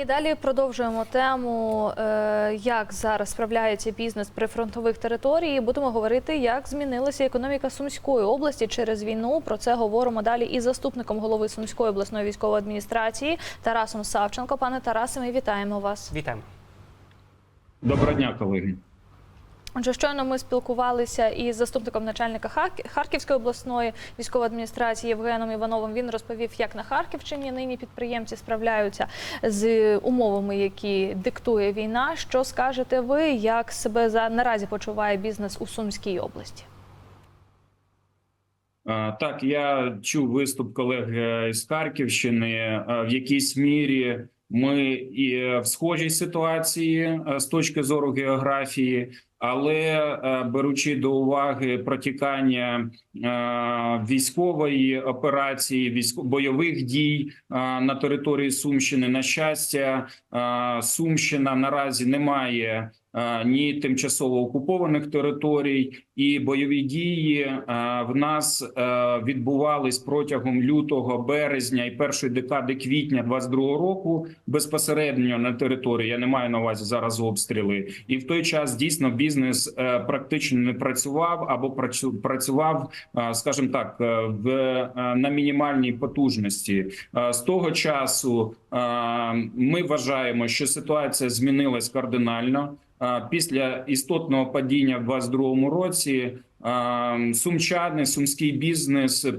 І далі продовжуємо тему, е, як зараз справляється бізнес при фронтових території. Будемо говорити, як змінилася економіка Сумської області через війну. Про це говоримо далі із заступником голови Сумської обласної військової адміністрації Тарасом Савченко. Пане Тарасе, ми вітаємо вас. Вітаємо. Доброго дня, колеги. Отже, щойно ми спілкувалися із заступником начальника Харківської обласної військової адміністрації Євгеном Івановим. Він розповів, як на Харківщині нині підприємці справляються з умовами, які диктує війна. Що скажете ви, як себе за наразі почуває бізнес у Сумській області? Так, я чув виступ колег е, з Харківщини. В якійсь мірі ми і в схожій ситуації е, з точки зору географії, але е, беручи до уваги протікання е, військової операції, військо бойових дій е, на території Сумщини, на щастя, Сумщина наразі не має ні тимчасово окупованих територій, і бойові дії в нас відбувались протягом лютого, березня і першої декади квітня 22-го року безпосередньо на території. Я не маю на увазі зараз обстріли, і в той час дійсно бізнес е, практично не працював або працю- працював, е, скажімо так, е, в на мінімальній потужності. З того часу ми вважаємо, що ситуація змінилась кардинально. Після істотного падіння в 2022 році сумчани, сумський бізнес е,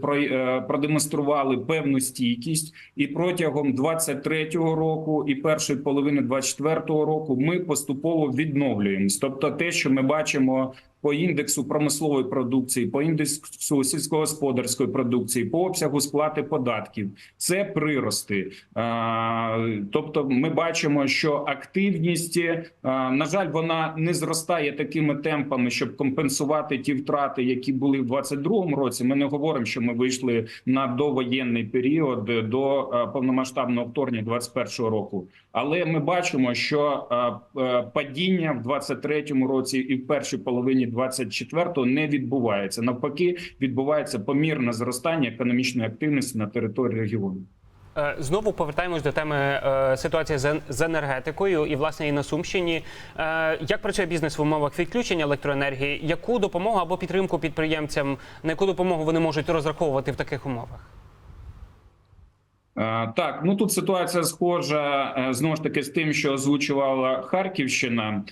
продемонстрували певну стійкість, і протягом 23-го року і першої половини 24-го року ми поступово відновлюємось. Тобто, те, що ми бачимо по індексу промислової продукції, по індексу сільськогосподарської продукції, по обсягу сплати податків, це прирости. Тобто, ми бачимо, що активність, на жаль, вона не зростає такими темпами, щоб компенсувати ті втрати, які були в 22-му році. Ми не говоримо, що ми вийшли на довоєнний період до повномасштабного вторгнення 21-го року. Але ми бачимо, що а, а, падіння в 23-му році і в першій половині 24-го не відбувається. Навпаки, відбувається помірне зростання економічної активності на території регіону. Е, Знову повертаємось до теми е, ситуації з енергетикою і власне і на Сумщині. Е, Як працює бізнес в умовах відключення електроенергії? Яку допомогу або підтримку підприємцям? На яку допомогу вони можуть розраховувати в таких умовах? Так, ну тут ситуація схожа знову ж таки з тим, що озвучувала Харківщина.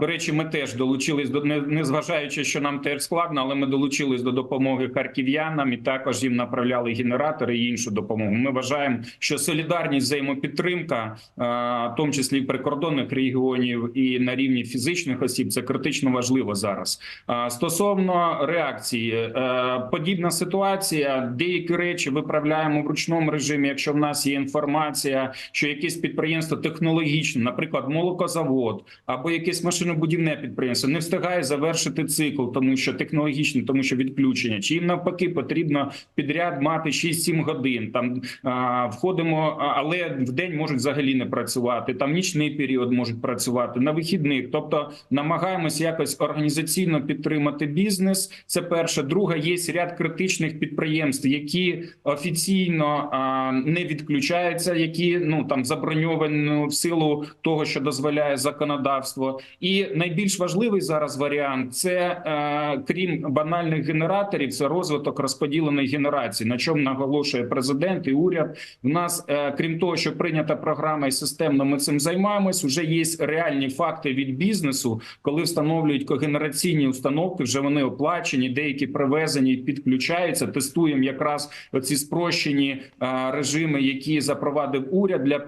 До речі, ми теж долучились до не, не що нам теж складно, але ми долучились до допомоги харків'янам і також їм направляли генератори і іншу допомогу. Ми вважаємо, що солідарність, взаємопідтримка, в тому числі і прикордонних регіонів і на рівні фізичних осіб, це критично важливо зараз. Стосовно реакції, е, подібна ситуація. Деякі речі виправляємо в ручному режимі. Якщо в нас є інформація, що якесь підприємство технологічне, наприклад, молокозавод або якесь машинобудівне підприємство, не встигає завершити цикл, тому що технологічне, тому що відключення, чи їм навпаки потрібно підряд мати 6-7 годин. Там а, входимо, але в день можуть взагалі не працювати. Там нічний період можуть працювати на вихідних. Тобто намагаємось якось організаційно підтримати бізнес. Це перше. Друге, є ряд критичних підприємств, які офіційно а, не відключаються, які ну там заброньовані в силу того, що дозволяє законодавство. І найбільш важливий зараз варіант це е, крім банальних генераторів, це розвиток розподіленої генерації, на чому наголошує президент і уряд. В нас, е, крім того, що прийнята програма і системно ми цим займаємось. Вже є реальні факти від бізнесу, коли встановлюють когенераційні установки. Вже вони оплачені, деякі привезені, підключаються. Тестуємо якраз оці спрощені е, режими, які запровадив уряд для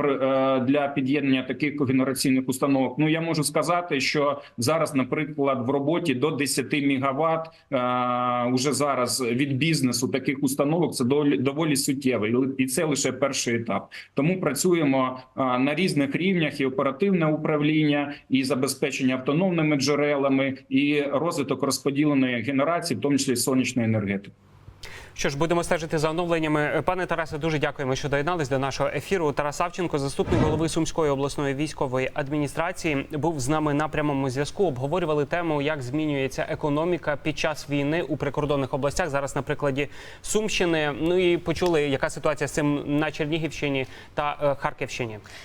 для під'єднання таких когенераційних установок. Ну я можу сказати, що зараз, наприклад, в роботі до 10 мегаватт е, уже зараз від бізнесу таких установок це доволі суттєво, І це лише перший етап. Тому працюємо е, на різних рівнях і оперативне управління, і забезпечення автономними джерелами, і розвиток розподіленої генерації, в тому числі сонячної енергетики. Що ж, будемо стежити за оновленнями. Пане Тарасе, дуже дякуємо, що доєднались до нашого ефіру. Тарас Савченко, заступник голови Сумської обласної військової адміністрації, був з нами на прямому зв'язку. Обговорювали тему, як змінюється економіка під час війни у прикордонних областях. Зараз на прикладі Сумщини. Ну і почули, яка ситуація з цим на Чернігівщині та е, Харківщині.